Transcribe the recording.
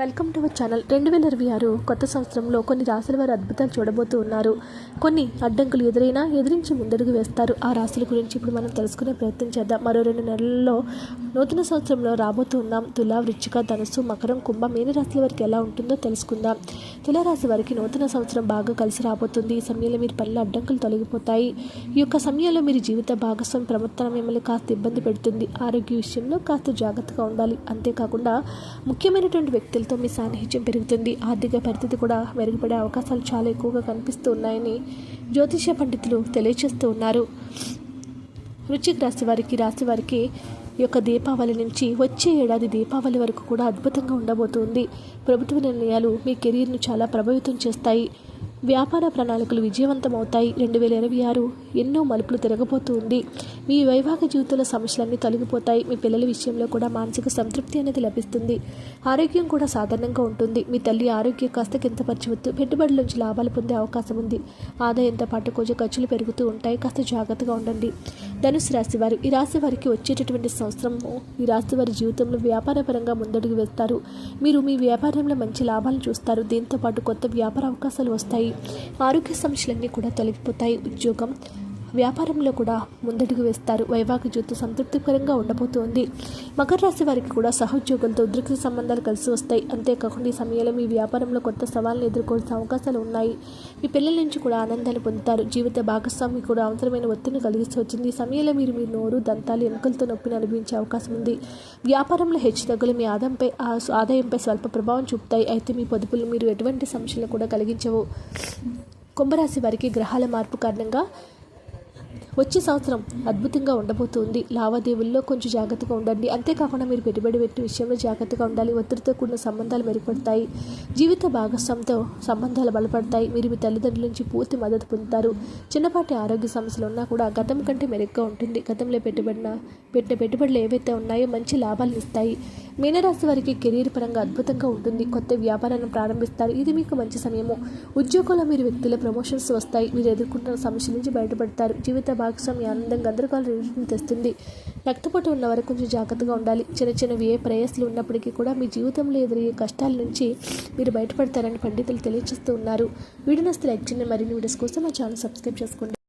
Welcome to our channel. రెండు వేల ఇరవై ఆరు కొత్త సంవత్సరంలో కొన్ని రాశుల వారు అద్భుతాలు చూడబోతూ ఉన్నారు. కొన్ని అడ్డంకులు ఎదురైనా ఎదిరించి ముందడుగు వేస్తారు. ఆ రాశుల గురించి ఇప్పుడు మనం తెలుసుకునే ప్రయత్నం చేద్దాం. మరో రెండు నెలల్లో నూతన సంవత్సరంలో రాబోతూ ఉన్నాం. తులా వృచ్చిక ధనుసు మకరం కుంభ మీన రాశుల వారికి ఎలా ఉంటుందో తెలుసుకుందాం. తులారాశి వారికి నూతన సంవత్సరం బాగా కలిసి రాబోతుంది. ఈ సమయంలో మీరు పనుల అడ్డంకులు తొలగిపోతాయి. ఈ యొక్క సమయంలో మీరు జీవిత భాగస్వామి ప్రవర్తన మిమ్మల్ని కాస్త ఇబ్బంది పెడుతుంది. ఆరోగ్య విషయంలో కాస్త జాగ్రత్తగా ఉండాలి. అంతేకాకుండా ముఖ్యమైనటువంటి వ్యక్తులు వ్యక్తులతో మీ సాన్నిహిత్యం పెరుగుతుంది. ఆర్థిక పరిస్థితి కూడా మెరుగుపడే అవకాశాలు చాలా ఎక్కువగా కనిపిస్తూ ఉన్నాయని జ్యోతిష పండితులు తెలియజేస్తూ ఉన్నారు. వృశ్చిక రాశి వారికి రాశి వారికి ఈ యొక్క దీపావళి నుంచి వచ్చే ఏడాది దీపావళి వరకు కూడా అద్భుతంగా ఉండబోతుంది. ప్రభుత్వ నిర్ణయాలు మీ కెరీర్ను చాలా ప్రభావితం చేస్తాయి. వ్యాపార ప్రణాళికలు విజయవంతమవుతాయి. రెండు వేల ఇరవై ఆరు ఎన్నో మలుపులు తిరగబోతూ ఉంది. మీ వైవాహిక జీవితంలో సమస్యలన్నీ తొలగిపోతాయి. మీ పిల్లల విషయంలో కూడా మానసిక సంతృప్తి అనేది లభిస్తుంది. ఆరోగ్యం కూడా సాధారణంగా ఉంటుంది. మీ తల్లి ఆరోగ్యం కాస్త కింతపరచవద్దు పెట్టుబడుల నుంచి లాభాలు పొందే అవకాశం ఉంది. ఆదాయంతో పాటు కొంచెం ఖర్చులు పెరుగుతూ ఉంటాయి. కాస్త జాగ్రత్తగా ఉండండి. ధనుసు రాశి వారు ఈ రాశి వారికి వచ్చేటటువంటి సంవత్సరం ఈ రాశి వారి జీవితంలో వ్యాపారపరంగా ముందడుగు వేస్తారు. మీరు మీ వ్యాపారంలో మంచి లాభాలు చూస్తారు. దీంతో పాటు కొత్త వ్యాపార అవకాశాలు వస్తాయి. ఆరోగ్య సమస్యలన్నీ కూడా తొలగిపోతాయి. ఉద్యోగం వ్యాపారంలో కూడా ముందడుగు వేస్తారు. వైవాహిక జీవితం సంతృప్తికరంగా ఉండబోతోంది. మకర రాశి వారికి కూడా సహోద్యోగులతో ఉద్రిక్త సంబంధాలు కలిసి వస్తాయి. అంతేకాకుండా ఈ సమయంలో మీ వ్యాపారంలో కొత్త సవాళ్ళను ఎదుర్కోవాల్సిన అవకాశాలు ఉన్నాయి. మీ పిల్లల నుంచి కూడా ఆనందాన్ని పొందుతారు. జీవిత భాగస్వామి కూడా అవసరమైన ఒత్తిడిని కలిగిస్తూ వచ్చింది. ఈ సమయంలో మీరు మీ నోరు దంతాలు ఎముకలతో నొప్పిని అనుభవించే అవకాశం ఉంది. వ్యాపారంలో హెచ్చుతగ్గులు మీ ఆదాయంపై ఆ ఆదాయంపై స్వల్ప ప్రభావం చూపుతాయి. అయితే మీ పొదుపులు మీరు ఎటువంటి సమస్యలు కూడా కలిగించవు. కుంభరాశి వారికి గ్రహాల మార్పు కారణంగా వచ్చే సంవత్సరం అద్భుతంగా ఉండబోతుంది. లావాదేవీల్లో కొంచెం జాగ్రత్తగా ఉండండి. అంతేకాకుండా మీరు పెట్టుబడి పెట్టే విషయంలో జాగ్రత్తగా ఉండాలి. ఒత్తిడితో కూడిన సంబంధాలు మెరుగుపడతాయి. జీవిత భాగస్వామితో సంబంధాలు బలపడతాయి. మీరు మీ తల్లిదండ్రుల నుంచి పూర్తి మద్దతు పొందుతారు. చిన్నపాటి ఆరోగ్య సమస్యలు ఉన్నా కూడా గతం కంటే మెరుగ్గా ఉంటుంది. గతంలో పెట్టుబడిన పెట్టిన పెట్టుబడులు ఏవైతే ఉన్నాయో మంచి లాభాలు ఇస్తాయి. మీనరాశి వారికి కెరీర్ పరంగా అద్భుతంగా ఉంటుంది. కొత్త వ్యాపారాన్ని ప్రారంభిస్తారు. ఇది మీకు మంచి సమయము. ఉద్యోగంలో మీరు వ్యక్తుల ప్రమోషన్స్ వస్తాయి. మీరు ఎదుర్కొంటున్న సమస్య నుంచి బయటపడతారు. జీవిత భాగస్వామి ఆనందం గందరగోళ రెండింటిని తెస్తుంది. రక్తపోటు ఉన్న వరకు కొంచెం జాగ్రత్తగా ఉండాలి. చిన్న చిన్నవి ఏ ప్రయాసాలు ఉన్నప్పటికీ కూడా మీ జీవితంలో ఎదురయ్యే కష్టాల నుంచి మీరు బయటపడతారని పండితులు తెలియజేస్తూ ఉన్నారు. వీడియోస్ లైక్ చేయండి. మరిన్ని వీడియోస్ కోసం మా ఛానల్ సబ్స్క్రైబ్ చేసుకోండి.